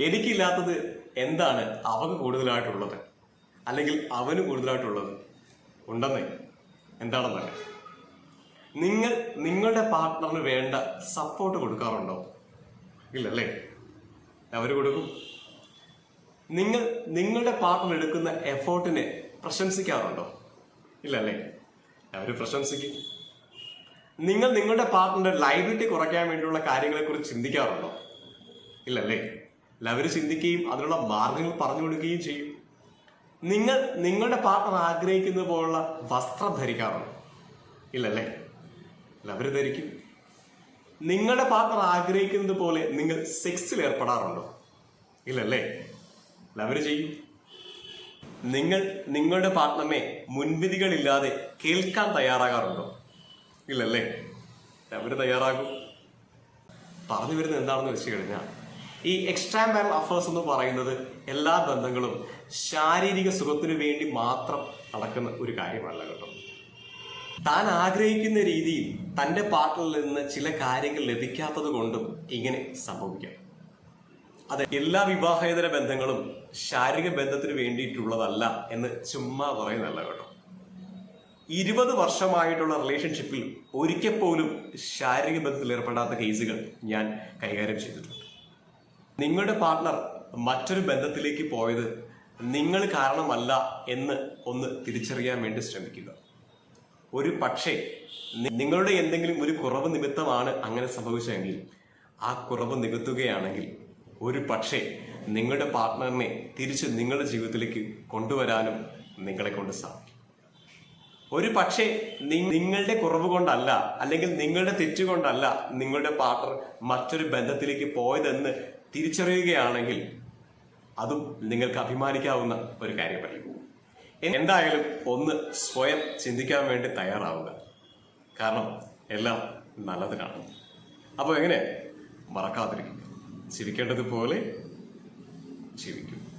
എനിക്കില്ലാത്തത് എന്താണ് അവന് കൂടുതലായിട്ടുള്ളത്? അല്ലെങ്കിൽ അവന് കൂടുതലായിട്ടുള്ളത് ഉണ്ടെന്നേ എന്താണെന്നല്ല നിങ്ങൾ നിങ്ങളുടെ പാർട്ട്ണറിന് വേണ്ട സപ്പോർട്ട് കൊടുക്കാറുണ്ടോ? ഇല്ലല്ലേ അവർ കൊടുക്കും. നിങ്ങൾ നിങ്ങളുടെ പാർട്ട്ണർ എടുക്കുന്ന എഫേർട്ടിനെ പ്രശംസിക്കാറുണ്ടോ? ഇല്ലല്ലേ അവർ പ്രശംസിക്കും. നിങ്ങൾ നിങ്ങളുടെ പാർട്ട്ണറുടെ ലൈബിലിറ്റി കുറയ്ക്കാൻ വേണ്ടിയുള്ള കാര്യങ്ങളെക്കുറിച്ച് ചിന്തിക്കാറുണ്ടോ? ഇല്ലല്ലേ അവർ ചിന്തിക്കുകയും അതിനുള്ള മാർഗങ്ങൾ പറഞ്ഞു കൊടുക്കുകയും ചെയ്യും. നിങ്ങൾ നിങ്ങളുടെ പാർട്ണർ ആഗ്രഹിക്കുന്ന പോലുള്ള വസ്ത്രം ധരിക്കാറുണ്ട്? ഇല്ലല്ലേ? അവർ ധരിക്കും. നിങ്ങളുടെ പാർട്ണർ ആഗ്രഹിക്കുന്നത് പോലെ നിങ്ങൾ സെക്സിൽ ഏർപ്പെടാറുണ്ടോ? ഇല്ലല്ലേ? അവർ ചെയ്യും. നിങ്ങൾ നിങ്ങളുടെ പാർട്ണറെ മുൻവിധികളില്ലാതെ കേൾക്കാൻ തയ്യാറാകാറുണ്ടോ? ഇല്ലല്ലേ? അവർ തയ്യാറാകും. പറഞ്ഞു വരുന്നത് എന്താണെന്ന് വെച്ച് കഴിഞ്ഞാൽ ഈ എക്സ്ട്രാ മാരൽ അഫേഴ്സ് എന്ന് പറയുന്നത് എല്ലാ ബന്ധങ്ങളും ശാരീരിക സുഖത്തിനു വേണ്ടി മാത്രം നടക്കുന്ന ഒരു കാര്യമല്ല കേട്ടോ. താൻ ആഗ്രഹിക്കുന്ന രീതിയിൽ തന്റെ പാർട്ട്ണറിൽ നിന്ന് ചില കാര്യങ്ങൾ ലഭിക്കാത്തത് കൊണ്ടും ഇങ്ങനെ സംഭവിക്കാം. അതെ എല്ലാ വിവാഹേതര ബന്ധങ്ങളും ശാരീരിക ബന്ധത്തിന് വേണ്ടിയിട്ടുള്ളതല്ല എന്ന് ചുമ്മാ പറയുന്നല്ല കേട്ടോ. ഇരുപത് വർഷമായിട്ടുള്ള റിലേഷൻഷിപ്പിൽ ഒരിക്കൽ പോലും ശാരീരിക ബന്ധത്തിൽ ഏർപ്പെടാത്ത കേസുകൾ ഞാൻ കൈകാര്യം ചെയ്തിട്ടുണ്ട്. നിങ്ങളുടെ പാർട്ട്ണർ മറ്റൊരു ബന്ധത്തിലേക്ക് പോയത് നിങ്ങൾ കാരണമല്ല എന്ന് ഒന്ന് തിരിച്ചറിയാൻ വേണ്ടി ശ്രമിക്കുക. ഒരു പക്ഷേ നിങ്ങളുടെ എന്തെങ്കിലും ഒരു കുറവ് നിമിത്തമാണ് അങ്ങനെ സംഭവിച്ചതെങ്കിൽ ആ കുറവ് നികത്തുകയാണെങ്കിൽ ഒരു പക്ഷേ നിങ്ങളുടെ പാർട്ട്ണറിനെ തിരിച്ച് നിങ്ങളുടെ ജീവിതത്തിലേക്ക് കൊണ്ടുവരാനും നിങ്ങളെ കൊണ്ട് സാധിക്കും. ഒരു പക്ഷേ നിങ്ങളുടെ കുറവ് കൊണ്ടല്ല അല്ലെങ്കിൽ നിങ്ങളുടെ തെറ്റുകൊണ്ടല്ല നിങ്ങളുടെ പാർട്ണർ മറ്റൊരു ബന്ധത്തിലേക്ക് പോയതെന്ന് തിരിച്ചറിയുകയാണെങ്കിൽ അതും നിങ്ങൾക്ക് അഭിമാനിക്കാവുന്ന ഒരു കാര്യമായിരിക്കും എന്തായാലും ഒന്ന് സ്വയം ചിന്തിക്കാൻ വേണ്ടി തയ്യാറാവുക. കാരണം എല്ലാം നല്ലതിനാണ്. അപ്പോൾ എങ്ങനെ? മറക്കാതിരിക്കുക. ചിരിക്കേണ്ടതുപോലെ ജീവിക്കും